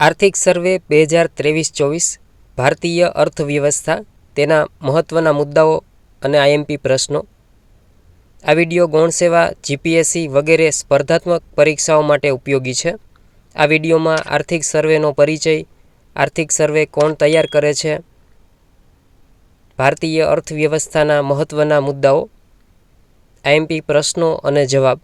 આર્થિક સર્વે બે હજાર ત્રેવીસ ચોવીસ, ભારતીય અર્થવ્યવસ્થા, તેના મહત્ત્વના મુદ્દાઓ અને આઈએમપી પ્રશ્નો. આ વીડિયો ગૌણ સેવા જીપીએસસી વગેરે સ્પર્ધાત્મક પરીક્ષાઓ માટે ઉપયોગી છે. આ વિડીયોમાં આર્થિક સર્વેનો પરિચય, આર્થિક સર્વે કોણ તૈયાર કરે છે, ભારતીય અર્થવ્યવસ્થાના મહત્ત્વના મુદ્દાઓ આઈએમપી પ્રશ્નો અને જવાબ.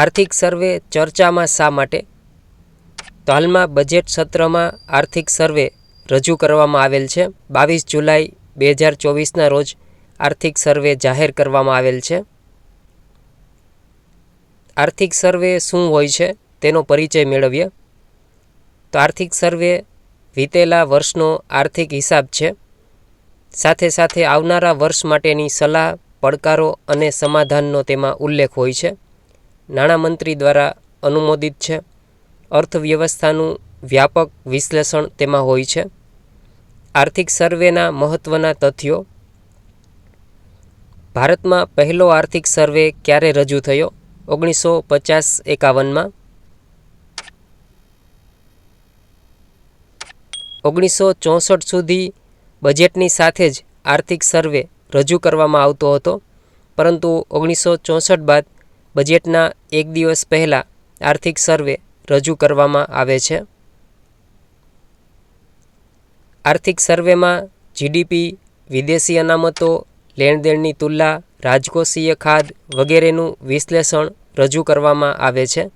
આર્થિક સર્વે ચર્ચામાં શા માટે? તો હાલમાં બજેટ સત્રમાં આર્થિક સર્વે રજૂ કરવામાં આવેલ છે. બાવીસ જુલાઈ બે હજાર ચોવીસના રોજ આર્થિક સર્વે જાહેર કરવામાં આવેલ છે. આર્થિક સર્વે શું હોય છે તેનો પરિચય મેળવીએ. તો આર્થિક સર્વે વીતેલા વર્ષનો આર્થિક હિસાબ છે. સાથે સાથે આવનારા વર્ષ માટેની સલાહ, પડકારો અને સમાધાનનો તેમાં ઉલ્લેખ હોય છે. નાણામંત્રી દ્વારા અનુમોદિત છે. અર્થવ્યવસ્થાનું વ્યાપક વિશ્લેષણ તેમાં હોય છે. આર્થિક સર્વેના મહત્ત્વના તથ્યો. ભારતમાં પહેલો આર્થિક સર્વે ક્યારે રજૂ થયો? ઓગણીસો પચાસ એકાવનમાં. ઓગણીસો ચોસઠ સુધી બજેટની સાથે જ આર્થિક સર્વે રજૂ કરવામાં આવતો હતો. પરંતુ ઓગણીસો ચોસઠ બાદ બજેટના એક દિવસ પહેલાં આર્થિક સર્વે રજૂ કરવામાં આવે છે. આર્થિક સર્વેમાં જીડીપી, વિદેશી અનામતો, લેણદેણની તુલના, રાજકોષીય ખાદ વગેરેનું વિશ્લેષણ રજૂ કરવામાં આવે છે.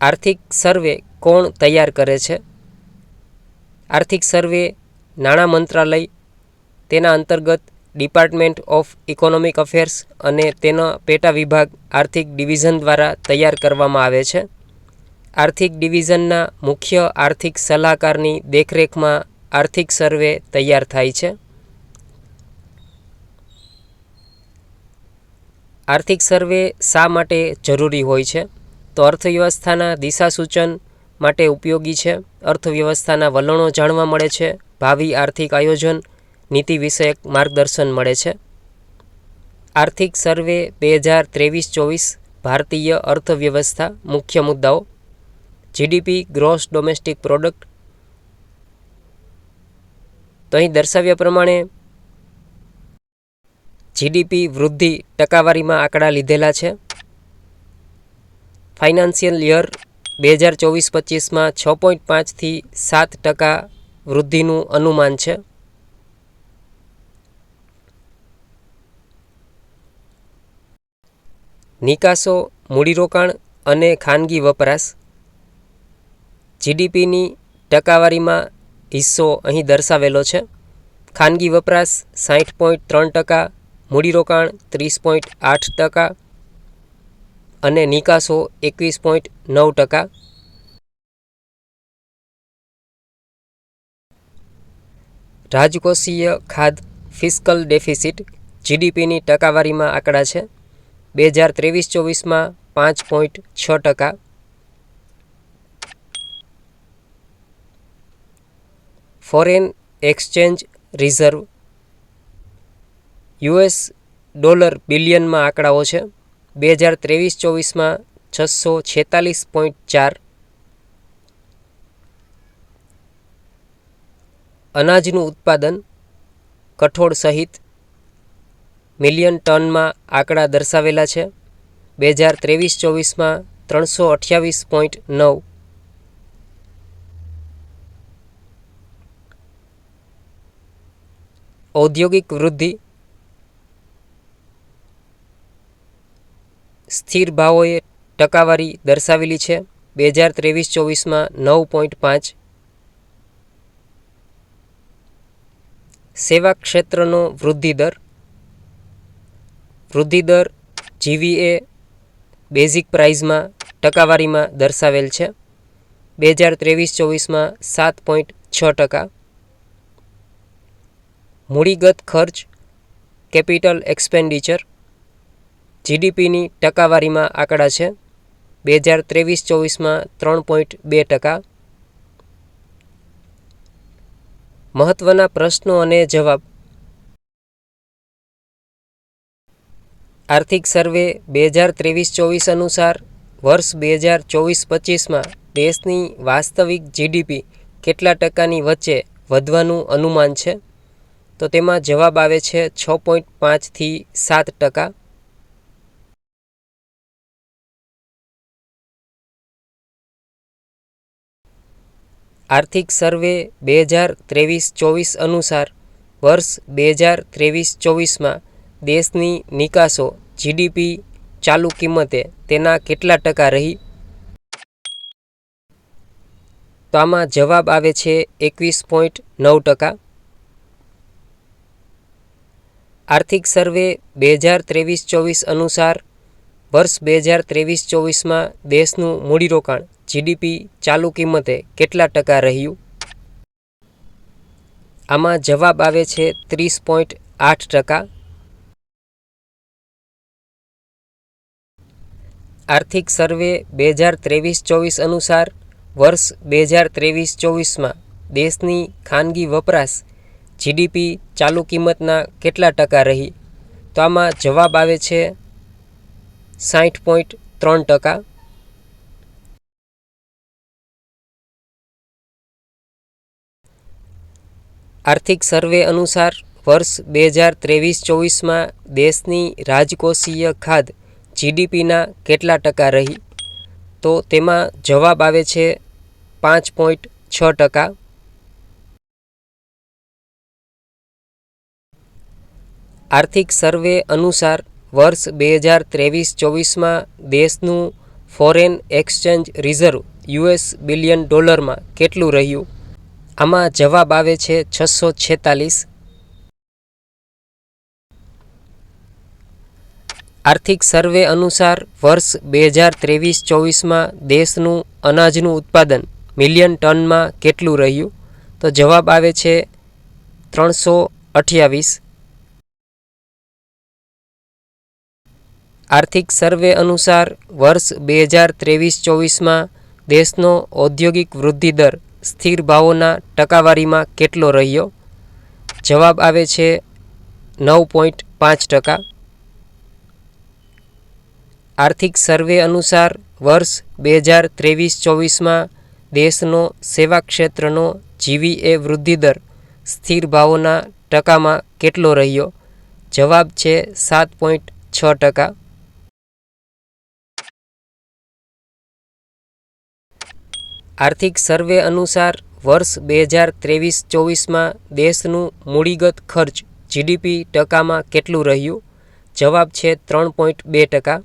આર્થિક સર્વે કોણ તૈયાર કરે છે? આર્થિક સર્વે નાણાં મંત્રાલય, તેના અંતર્ગત ડિપાર્ટમેન્ટ ઓફ ઇકોનોમિક અફેર્સ અને તેનો પેટા વિભાગ આર્થિક ડિવિઝન દ્વારા તૈયાર કરવામાં આવે છે. આર્થિક ડિવિઝનના મુખ્ય આર્થિક સલાહકારની દેખરેખમાં આર્થિક સર્વે તૈયાર થાય છે. આર્થિક સર્વે શા માટે જરૂરી હોય છે? તો અર્થવ્યવસ્થાના દિશાસૂચન માટે ઉપયોગી છે. અર્થવ્યવસ્થાના વલણો જાણવા મળે છે. ભાવિ આર્થિક આયોજન નીતિ વિષયક માર્ગદર્શન મળે છે. આર્થિક સર્વે બે હજાર ત્રેવીસ ચોવીસ, ભારતીય અર્થવ્યવસ્થા મુખ્ય મુદ્દાઓ, જીડીપી ગ્રોસ ડોમેસ્ટિક પ્રોડક્ટ. તો અહીં દર્શાવ્યા પ્રમાણે જીડીપી વૃદ્ધિ ટકાવારીમાં આંકડા લીધેલા છે. ફાઇનાન્શિયલ યર બે હજાર ચોવીસ પચીસમાં છ પોઈન્ટ પાંચથી સાત ટકા વૃદ્ધિનું અનુમાન છે. નિકાસો, મૂડીરોકાણ અને ખાનગી વપરાશ. જીડીપીની ટકાવારીમાં હિસ્સો અહીં દર્શાવેલો છે. ખાનગી વપરાશ સાઠ પોઈન્ટ ત્રણ ટકા, મૂડીરોકાણ ત્રીસ પોઈન્ટ આઠ ટકા અને નિકાસો એકવીસ પોઈન્ટ નવ ટકા. રાજકોષીય ખાધ ફિસ્કલ ડેફિસિટ જીડીપીની ટકાવારીમાં આંકડા છે. બે હજાર ત્રેવીસ ચોવીસમાં પાંચ પોઈન્ટ છ ટકા. Foreign exchange reserve US dollar બિલિયનમાં આંકડાઓ છે. બે હજાર ત્રેવીસ ચોવીસમાં છસો છેતાલીસ પોઈન્ટ ચાર. અનાજનું ઉત્પાદન કઠોળ સહિત મિલિયન ટનમાં આંકડા દર્શાવેલા છે. બે હજાર ત્રેવીસ ચોવીસમાં ત્રણસો અઠ્યાવીસ પોઈન્ટ નવ. ઔદ્યોગિક વૃદ્ધિ. સ્થિર ભાવોએ ટકાવારી દર્શાવેલી છે. બે હજાર ત્રેવીસ ચોવીસમાં નવ પોઈન્ટ પાંચ. સેવા ક્ષેત્રનો વૃદ્ધિદર વૃદ્ધિદર જીવીએ બેઝિક પ્રાઇઝમાં ટકાવારીમાં દર્શાવેલ છે. બે હજાર ત્રેવીસ ચોવીસમાં સાત પોઈન્ટ છ ટકા. મૂડીગત ખર્ચ કેપિટલ એક્સપેન્ડિચર જીડીપીની ટકાવારીમાં આંકડા છે. બે હજાર ત્રેવીસ ચોવીસમાં ત્રણ પોઈન્ટ બે ટકા. મહત્ત્વના પ્રશ્નો અને જવાબ. આર્થિક સર્વે બે હજાર ત્રેવીસ ચોવીસ અનુસાર વર્ષ બે હજાર ચોવીસ પચીસમાં દેશની વાસ્તવિક જીડીપી કેટલા ટકાની વચ્ચે વધવાનું અનુમાન છે? તો તેમાં જવાબ આવે છે છ પોઈન્ટ પાંચથી સાત ટકા. આર્થિક સર્વે બે હજાર ત્રેવીસ ચોવીસ અનુસાર વર્ષ બે હજાર ત્રેવીસ ચોવીસમાં દેશની નિકાસો જીડીપી ચાલુ કિંમતે તેના કેટલા ટકા રહી? તો આમાં જવાબ આવે છે એકવીસ પોઈન્ટ નવ ટકા. આર્થિક સર્વે બે હજાર ત્રેવીસ ચોવીસ અનુસાર વર્ષ બે હજાર ત્રેવીસ ચોવીસમાં દેશનું મૂડીરોકાણ જીડીપી ચાલુ કિંમતે કેટલા ટકા રહ્યું? આમાં જવાબ આવે છે ત્રીસ પોઈન્ટ આઠ ટકા. આર્થિક સર્વે બે હજાર ત્રેવીસ ચોવીસ અનુસાર વર્ષ બે હજાર ત્રેવીસ ચોવીસમાં દેશની ખાનગી વપરાશ, જીડીપી ચાલુ કિંમતના કેટલા ટકા રહી? તો આમાં જવાબ આવે છે સાઠ પોઈન્ટ ત્રણ ટકા. આર્થિક સર્વે અનુસાર વર્ષ બે હજાર ત્રેવીસ ચોવીસમાં દેશની રાજકોષીય ખાધ જીડીપીના કેટલા ટકા રહી? તો તેમાં જવાબ આવે છે પાંચ પોઈન્ટ છ ટકા. આર્થિક સર્વે અનુસાર વર્ષ બે હજાર ત્રેવીસ ચોવીસમાં દેશનું foreign exchange reserve US billion ડોલરમાં કેટલું રહ્યું? આમાં જવાબ આવે છે છસો છેતાલીસ. આર્થિક સર્વે અનુસાર વર્ષ બે હજાર ત્રેવીસ ચોવીસમાં દેશનું અનાજનું ઉત્પાદન મિલિયન ટનમાં કેટલું રહ્યું? તો જવાબ આવે છે ત્રણસો અઠ્યાવીસ. આર્થિક સર્વે અનુસાર વર્ષ બે હજાર ત્રેવીસ ચોવીસમાં દેશનો ઔદ્યોગિક વૃદ્ધિ દર સ્થિર ભાવોના ટકાવારીમાં કેટલો રહ્યો? જવાબ આવે છે નવ પોઈન્ટ પાંચ ટકા. આર્થિક સર્વે અનુસાર વર્ષ બે હજાર ત્રેવીસ ચોવીસમાં દેશનો સેવા ક્ષેત્રનો જીવીએ વૃદ્ધિદર સ્થિર ભાવોના ટકામાં કેટલો રહ્યો? જવાબ છે સાત પોઈન્ટ છ ટકા. આર્થિક સર્વે અનુસાર વર્ષ બે હજાર ત્રેવીસ ચોવીસમાં દેશનું મૂડીગત ખર્ચ જીડીપી ટકામાં કેટલું રહ્યું? જવાબ છે ત્રણ પોઈન્ટ બે ટકા.